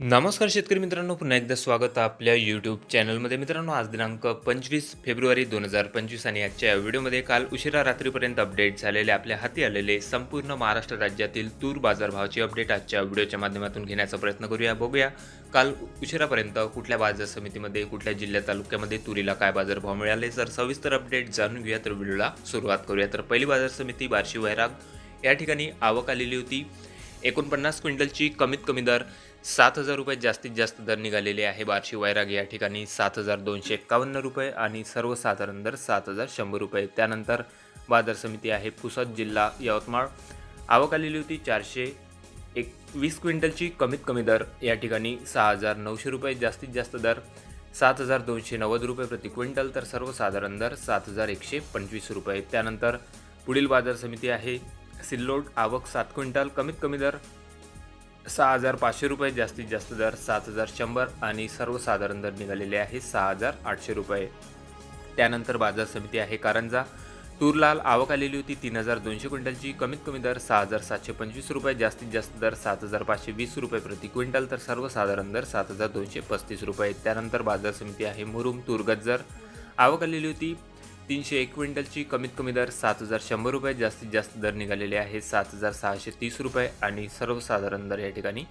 नमस्कार शेतकरी मित्रांनो पुन्हा एकदा स्वागत आपल्या यूट्यूब चॅनलमध्ये मित्रांनो आज दिनांक पंचवीस फेब्रुवारी दोन हजार पंचवीस आणि आजच्या या व्हिडिओमध्ये काल उशिरा रात्रीपर्यंत अपडेट झालेले आपल्या हाती आलेले संपूर्ण महाराष्ट्र राज्यातील तूर बाजारभावाची अपडेट आजच्या व्हिडिओच्या माध्यमातून घेण्याचा प्रयत्न करूया बघूया. काल उशिरापर्यंत कुठल्या बाजार समितीमध्ये कुठल्या जिल्ह्या तालुक्यामध्ये तुरीला काय बाजारभाव मिळाले तर सविस्तर अपडेट जाणून घेऊया तर व्हिडिओला सुरुवात करूया. तर पहिली बाजार समिती बार्शी वैराग या ठिकाणी आवक आलेली होती. एकोणपन्नास क्विंटलची कमीत कमी दर सात हजार रुपये जास्तीत जास्त दर निघालेले आहे. बार्शी वैराग या ठिकाणी सात हजार दोनशे एक्कावन्न रुपये आणि सर्वसाधारण दर सात हजार शंभर रुपये. त्यानंतर बाजार समिती आहे पुसद जिल्हा यवतमाळ. आवक आलेली होती चारशे एक वीस क्विंटलची. कमीत कमी दर या ठिकाणी सहा हजार नऊशे रुपये जास्तीत जास्त दर सात हजार दोनशे नव्वद रुपये प्रति क्विंटल तर सर्वसाधारण दर सात हजार एकशे पंचवीस रुपये. त्यानंतर पुढील बाजार समिती आहे सिल्लोड. आवक सात क्विंटल कमीत कमी दर सहा हजार पाचशे रुपये जास्तीत जास्त दर सात हजार शंभर आणि सर्वसाधारण दर निघालेले आहे सहा हजार आठशे रुपये. त्यानंतर बाजार समिती आहे कारंजा. तूरलाल आवक आलेली होती तीन हजार दोनशे क्विंटलची. कमीत कमी दर सहा हजार सातशे पंचवीस रुपये जास्तीत जास्त दर सात हजार पाचशे वीस रुपये प्रति क्विंटल तर सर्वसाधारण दर सात हजार दोनशे पस्तीस रुपये. त्यानंतर बाजार समिती आहे मुरुम तूर गज्जर आवक आलेली होती तीनशे एक क्विंटलची कमीत कमी दर सात हजार शंभर रुपये जास्तीत जास्त दर निघालेले आहे सात हजार सहाशे तीस रुपये आणि सर्वसाधारण दर या ठिकाणी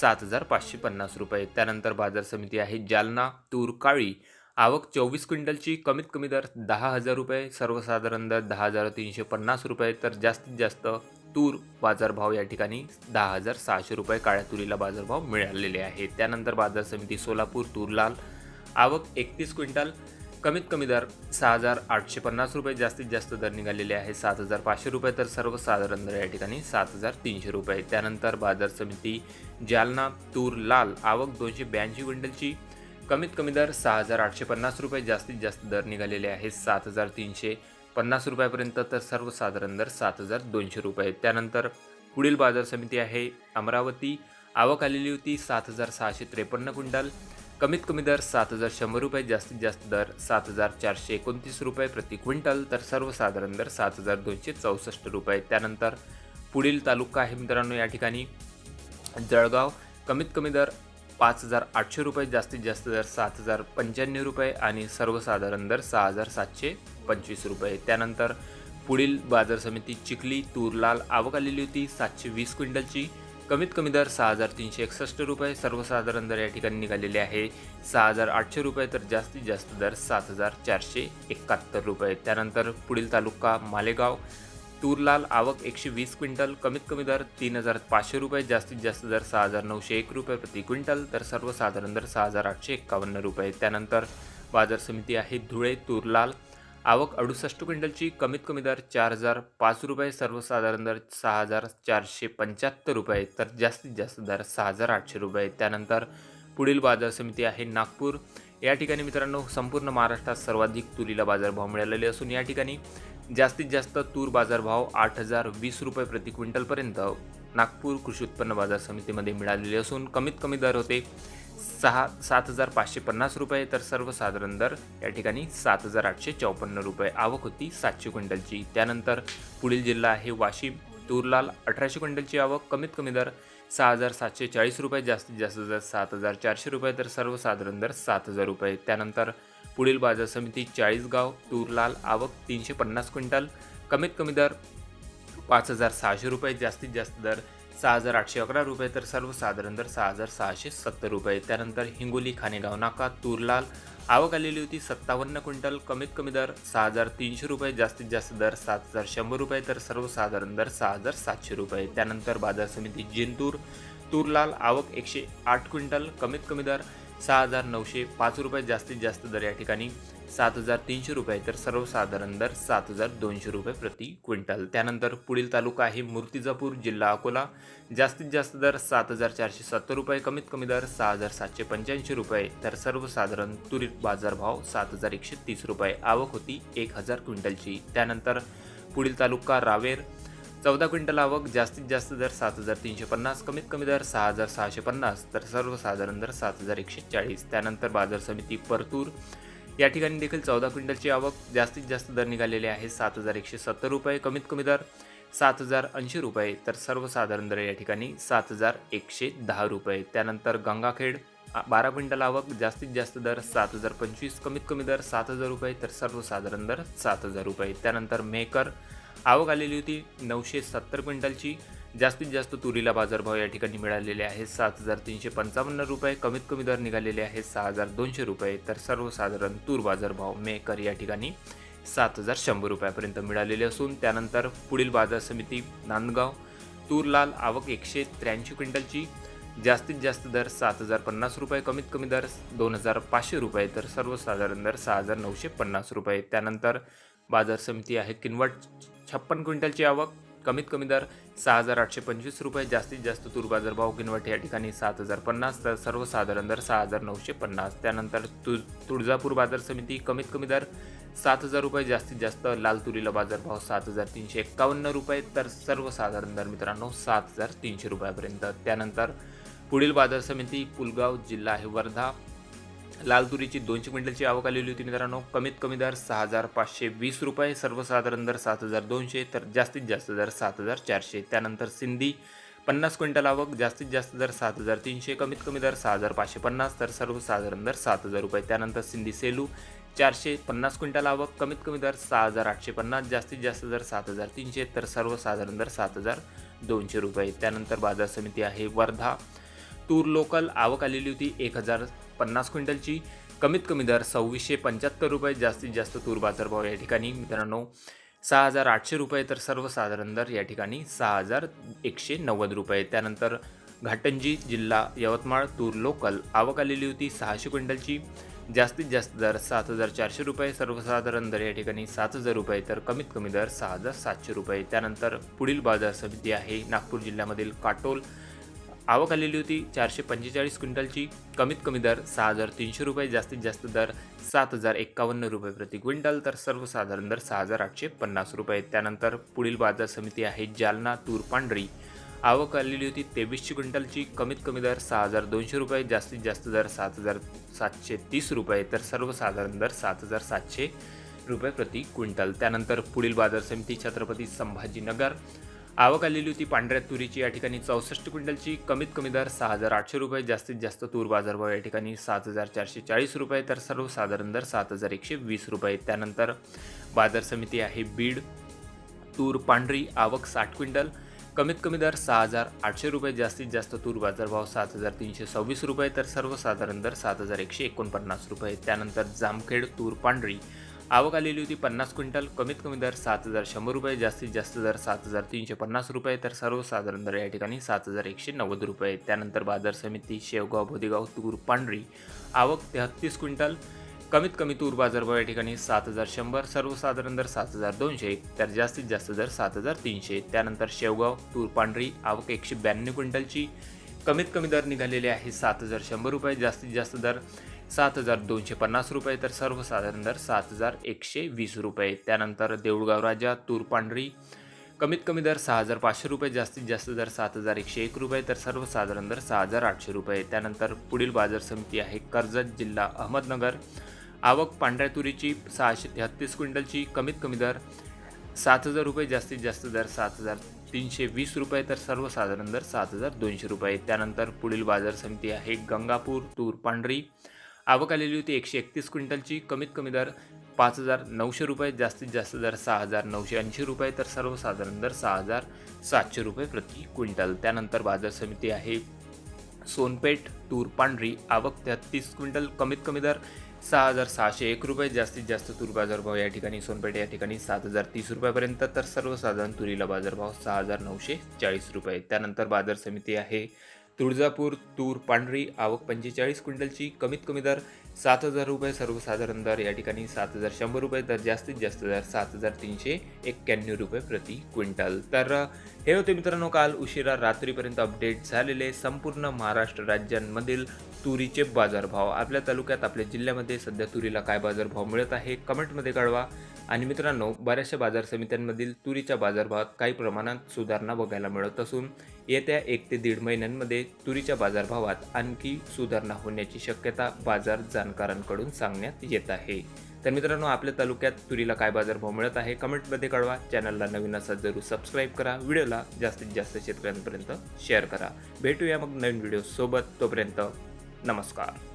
सात हजार पाचशे पन्नास रुपये. त्यानंतर बाजार समिती आहे जालना तूर काळी. आवक चोवीस क्विंटलची कमीत कमी दर दहा हजार रुपये सर्वसाधारण दर दहा हजार तीनशे पन्नास रुपये. तर जास्तीत जास्त तूर बाजारभाव या ठिकाणी दहा हजार सहाशे रुपये काळ्या तुरीला बाजारभाव मिळालेले आहेत. त्यानंतर बाजार समिती सोलापूर तूर लाल आवक एकतीस क्विंटल कमीत कमी दर सहा हजार आठशे पन्नास रुपये. जास्तीत जास्त दर निघालेले आहे सात हजार पाचशे रुपये तर सर्वसाधारण दर या ठिकाणी सात हजार तीनशे रुपये. त्यानंतर बाजार समिती जालना तूर लाल आवक दोनशे ब्याऐंशी क्विंटलची कमीत कमी दर सहा हजार आठशे पन्नास रुपये. जास्तीत जास्त दर निघालेले आहे सात हजार तीनशे पन्नास रुपयापर्यंत तर सर्वसाधारण दर सात हजार दोनशे रुपये. त्यानंतर पुढील बाजार समिती आहे अमरावती. आवक आलेली होती सात हजार सहाशे त्रेपन्न क्विंटल. कमीत कमी दर सात हजार शंभर रुपये जास्तीत जास्त दर सात हजार चारशे एकोणतीस रुपये प्रति क्विंटल तर सर्वसाधारण दर सात हजार दोनशे चौसष्ट रुपये. त्यानंतर पुढील तालुका आहे मित्रांनो या ठिकाणी जळगाव. कमीत कमी दर पाच हजार आठशे रुपये जास्तीत जास्त दर सात हजार पंच्याण्णव रुपये आणि सर्वसाधारण दर सहा हजार सातशे पंचवीस रुपये. त्यानंतर पुढील बाजार समिती चिखली तूरलाल आवक आलेली होती सातशे वीस क्विंटलची. कमीत कमी दर सहा हजार तीनशे एकसष्ट रुपये सर्वसाधारण दर या ठिकाणी निघालेले आहे. सहा हजार आठशे रुपये तर जास्तीत जास्त दर सात हजार चारशे एकाहत्तर रुपये. त्यानंतर पुढील तालुका मालेगाव तूरलाल आवक एकशे वीस क्विंटल कमीत कमी दर तीन हजार पाचशे रुपये जास्तीत जास्त दर सहा हजार नऊशे एक रुपये प्रति क्विंटल तर सर्वसाधारण दर सहा हजार आठशे एक्कावन्न रुपये. त्यानंतर बाजार समिती आहे धुळे तूरलाल आवक अडुसष्ट क्विंटलची कमीत कमी दर चार हजार पाच रुपये सर्वसाधारण दर सहा हजार चारशे पंच्याहत्तर रुपये तर जास्तीत जास्त दर सहा हजार आठशे रुपये. त्यानंतर पुढील बाजार समिती आहे नागपूर. या ठिकाणी मित्रांनो संपूर्ण महाराष्ट्रात सर्वाधिक तुरीला बाजारभाव मिळालेले असून या ठिकाणी जास्तीत जास्त तूर बाजारभाव आठ हजार वीस रुपये प्रति क्विंटलपर्यंत नागपूर कृषी उत्पन्न बाजार समितीमध्ये मिळालेले असून कमीत कमी दर होते सहा सात हजार पाचशे पन्नास रुपये. तर सर्वसाधारण दर या ठिकाणी सात हजार आठशे चौपन्न रुपये. आवक होती सातशे क्विंटलची. त्यानंतर पुढील जिल्हा आहे वाशिम. तुरलाल अठराशे क्विंटलची आवक कमीत कमी दर सहा हजार सातशे चाळीस रुपये. जास्तीत जास्त दर सात हजार चारशे रुपये. तर सर्वसाधारण दर सात हजार रुपये. त्यानंतर पुढील बाजार समिती चाळीसगाव. तुरलाल आवक तीनशे पन्नास क्विंटल कमीत कमी दर पाच हजार सहाशे रुपये. जास्तीत जास्त दर सहा हजार आठशे अकरा रुपये तर सर्वसाधारण दर सहा हजार सहाशे सत्तर रुपये. त्यानंतर हिंगोली खानेगाव नाका तुरलाल आवक आलेली होती सत्तावन्न क्विंटल कमीत कमी दर सहा हजार तीनशे रुपये जास्तीत जास्त दर सात हजार शंभर रुपये तर सर्वसाधारण दर सहा हजार सातशे रुपये. त्यानंतर बाजार समिती जिंतूर तुरलाल आवक एकशे आठ क्विंटल कमीत कमी दर सहा हजार नऊशे पाच रुपये जास्तीत जास्त दर या ठिकाणी सात हजार तीनशे रुपये तर सर्वसाधारण दर सात हजार दोनशे रुपये प्रति क्विंटल. त्यानंतर पुढील तालुका आहे मूर्तिजापूर जिल्हा अकोला. जास्तीत जास्त दर सात हजार चारशे सत्तर रुपये कमीत कमी दर सहा हजार सातशे पंच्याऐंशी रुपये. तर सर्वसाधारण तुरीत बाजारभाव सात हजार एकशे तीस रुपये. आवक होती एक हजार क्विंटलची. त्यानंतर पुढील तालुका रावेर. चौदा क्विंटल आवक जास्तीत जास्त दर सात हजार तीनशे पन्नास कमीत कमी दर सहा हजार सहाशे पन्नास. तर सर्वसाधारण दर सात हजार एकशे चाळीस. त्यानंतर बाजार समिती परतूर. या ठिकाणी देखील चौदा क्विंटलची आवक जास्तीत जास्त दर निघालेले आहे. सात हजार एकशे सत्तर रुपये कमीत कमी दर सात हजार ऐंशी रुपये तर सर्वसाधारण दर या ठिकाणी सात हजार एकशे दहा रुपये. त्यानंतर गंगाखेड बारा क्विंटल आवक जास्तीत जास्त दर सात हजार पंचवीस कमीत कमी दर सात हजार रुपये तर सर्वसाधारण दर सात हजार रुपये. त्यानंतर मेकर आवक आलेली होती नऊशे सत्तर क्विंटलची. जास्तीत जास्त तुरीला बाजारभाव या ठिकाणी मिळालेले आहे सात हजार तीनशे पंचावन्न रुपये कमीत कमी दर निघालेले आहे सहा हजार दोनशे रुपये. तर सर्वसाधारण तूर बाजारभाव मेकर या ठिकाणी सात हजार शंभर रुपयापर्यंत मिळालेले असून त्यानंतर पुढील बाजार समिती नांदगाव तूर लाल आवक एकशे त्र्याऐंशी क्विंटलची जास्तीत जास्त दर सात हजार पन्नास रुपये कमीत कमी दर दोन हजार पाचशे रुपये तर सर्वसाधारण दर सहा हजार नऊशे पन्नास रुपये. त्यानंतर बाजार समिती आहे किनवट छप्पन क्विंटलची आवक कमीत कमी दर सहा हजार आठशे पंचवीस रुपये. जास्तीत जास्त तूर बाजारभाव किनवट या ठिकाणी सात हजार पन्नास तर सर्वसाधारण दर सहा हजार नऊशे पन्नास. त्यानंतर तु तुळजापूर बाजार समिती कमीत कमी दर सात हजार रुपये. जास्तीत जास्त लाल तुरीला बाजारभाव सात हजार तीनशे एक्कावन्न रुपये तर सर्वसाधारण दर मित्रांनो सात हजार तीनशे रुपयापर्यंत. त्यानंतर पुढील बाजार समिती पुलगाव जिल्हा आहे वर्धा लाल तुरीची दोनशे क्विंटलची आवक आलेली होती मित्रांनो. कमीत कमी दर सहा हजार पाचशे वीस रुपये सर्वसाधारण दर सात हजार दोनशे तर जास्तीत जास्त दर सात हजार चारशे. त्यानंतर सिंधी पन्नास क्विंटल आवक जास्तीत जास्त दर सात हजार तीनशे कमीत कमी दर सहा हजार पाचशे पन्नास तर सर्वसाधारण दर सात हजार रुपये. त्यानंतर सिंधी सेलू चारशे पन्नास क्विंटल आवक कमीत कमी दर सहा हजार आठशे पन्नास जास्तीत जास्त दर सात हजार तीनशे तर सर्वसाधारण दर सात हजार दोनशे रुपये. त्यानंतर बाजार समिती आहे वर्धा. तूर लोकल आवक आलेली होती एक हजार पन्नास क्विंटलची कमीत कमी दर सव्वीसशे पंच्याहत्तर रुपये जास्तीत जास्त तूर बाजारभाव या ठिकाणी. मित्रांनो सहा हजार आठशे रुपये तर सर्वसाधारण दर या ठिकाणी. सहा हजार एकशे नव्वद रुपये. त्यानंतर घाटंजी जिल्हा यवतमाळ तूर लोकल. आवक आलेली होती सहाशे क्विंटलची. जास्तीत जास्त दर सात हजार चारशे रुपये. सर्वसाधारण दर या ठिकाणी सात हजार रुपये तर कमीत कमी दर सहा हजार सातशे रुपये. त्यानंतर पुढील बाजार समिती आहे नागपूर जिल्ह्यामधील काटोल आवक आलेली होती. चारशे पंचेचाळीस क्विंटलची. कमीत कमी दर सहा हजार तीनशे रुपये जास्तीत जास्त दर सात हजार एक्कावन्न रुपये प्रति क्विंटल तर सर्वसाधारण दर सहा हजार आठशे पन्नास रुपये. त्यानंतर पुढील बाजार समिती आहे जालना तूर पांढरी. आवक आलेली होती तेवीसशे क्विंटलची. कमीत कमी दर सहा हजार दोनशे रुपये जास्तीत जास्त दर सात हजार सातशे तीस रुपये तर सर्वसाधारण दर सात हजार सातशे रुपये प्रति क्विंटल. त्यानंतर पुढील बाजार समिती छत्रपती संभाजीनगर आवक आलेली होती पांढऱ्या तुरीची. या ठिकाणी चौसष्ट क्विंटलची कमीत कमी दर सहा हजार आठशे रुपये. जास्तीत जास्त तूर बाजारभाव या ठिकाणी सात हजार चारशे चाळीस रुपये तर सर्वसाधारण दर सात हजार एकशे वीस रुपये. त्यानंतर बाजार समिती आहे बीड तूर पांढरी आवक साठ क्विंटल कमीत कमी दर सहा हजार आठशे रुपये. जास्तीत जास्त तूर बाजारभाव सात हजार तीनशे सव्वीस रुपये तर सर्वसाधारण दर सात हजार एकशे एकोणपन्नास रुपये. त्यानंतर जामखेड तूर पांढरी आवक आलेली होती पन्नास क्विंटल कमीत कमी दर सात हजार शंभर रुपये जास्तीत जास्त दर सात हजार तीनशे पन्नास रुपये तर सर्वसाधारण दर या ठिकाणी सात हजार एकशे नव्वद रुपये. त्यानंतर बाजार समिती शेवगाव भोदेगाव तूर पांढरी आवक तेहत्तीस क्विंटल कमीत कमी तूर बाजारभाव या ठिकाणी सात हजार शंभर सर्वसाधारण दर सात हजार दोनशे तर जास्तीत जास्त दर सात हजार तीनशे. त्यानंतर शेवगाव तूर पांढरी आवक एकशे ब्याण्णव क्विंटलची कमीत कमी दर निघालेले आहे सात हजार शंभर रुपये जास्तीत जास्त दर सात हजार दोनशे पन्नास रुपये तर सर्वसाधारण दर सात हजार एकशे वीस रुपये. त्यानंतर देऊळगाव राजा तूर पांढरी कमीत कमी दर सहा हजार पाचशे रुपये जास्तीत जास्त दर सात हजार एकशे एक रुपये तर सर्वसाधारण दर सहा हजार आठशे रुपये. त्यानंतर पुढील बाजार समिती आहे कर्जत जिल्हा अहमदनगर. आवक पांढऱ्या तुरीची सहाशे तेहत्तीस क्विंटलची कमीत कमी दर सात हजार रुपये जास्तीत जास्त दर सात हजार तीनशे वीस रुपये तर सर्वसाधारण दर सात हजार दोनशे रुपये. त्यानंतर पुढील बाजार समिती आहे गंगापूर तूर पांढरी आवक आलेली होती एकशे एकतीस क्विंटलची. कमीत कमी दर पाच हजार नऊशे रुपये जास्तीत जास्त दर सहा हजार नऊशे ऐंशी रुपये तर सर्वसाधारण दर सहा हजार सातशे रुपये प्रति क्विंटल. त्यानंतर बाजार समिती आहे सोनपेठ तूर पांढरी आवक तेहत्तीस क्विंटल कमीत कमी दर सहा हजार सहाशे एक रुपये जास्तीत जास्त तूर बाजारभाव या ठिकाणी सोनपेठ या ठिकाणी सात हजार तीस रुपयापर्यंत तर सर्वसाधारण तुरीला बाजारभाव सहा हजार नऊशे चाळीस रुपये. त्यानंतर बाजार समिती आहे तुळजापूर तूर पांढरी आवक पंचेचाळीस क्विंटलची. कमीत कमी दर सात हजार रुपये. सर्वसाधारण दर या ठिकाणी सात हजार शंभर रुपये. तर जास्तीत जास्त दर सात हजार तीनशे एक्क्याण्णव रुपये प्रति क्विंटल. तर हे होते मित्रांनो काल उशिरा रात्रीपर्यंत अपडेट झालेले संपूर्ण महाराष्ट्र राज्यांमधील तुरीचे बाजारभाव. आपल्या तालुक्यात आपल्या जिल्ह्यामध्ये सध्या तुरीला काय बाजारभाव मिळत आहे? कमेंटमध्ये कळवा. आणि मित्रांनो बऱ्याचशा बाजार समित्यांमधील तुरीच्या बाजारभावात काही प्रमाणात सुधारणा बघायला मिळत असून येत्या एक ते दीड महिन्यांमध्ये तुरीच्या बाजारभावात आणखी सुधारणा होण्याची शक्यता बाजार जाणकारांकडून सांगण्यात येत आहे. तर मित्रांनो आपल्या तालुक्यात तुरीला काय बाजारभाव मिळत आहे कमेंटमध्ये कळवा. चॅनलला नवीन असा जरूर सबस्क्राईब करा. व्हिडिओला जास्तीत जास्त शेतकऱ्यांपर्यंत शेअर करा. भेटूया मग नवीन व्हिडिओसोबत. तोपर्यंत नमस्कार.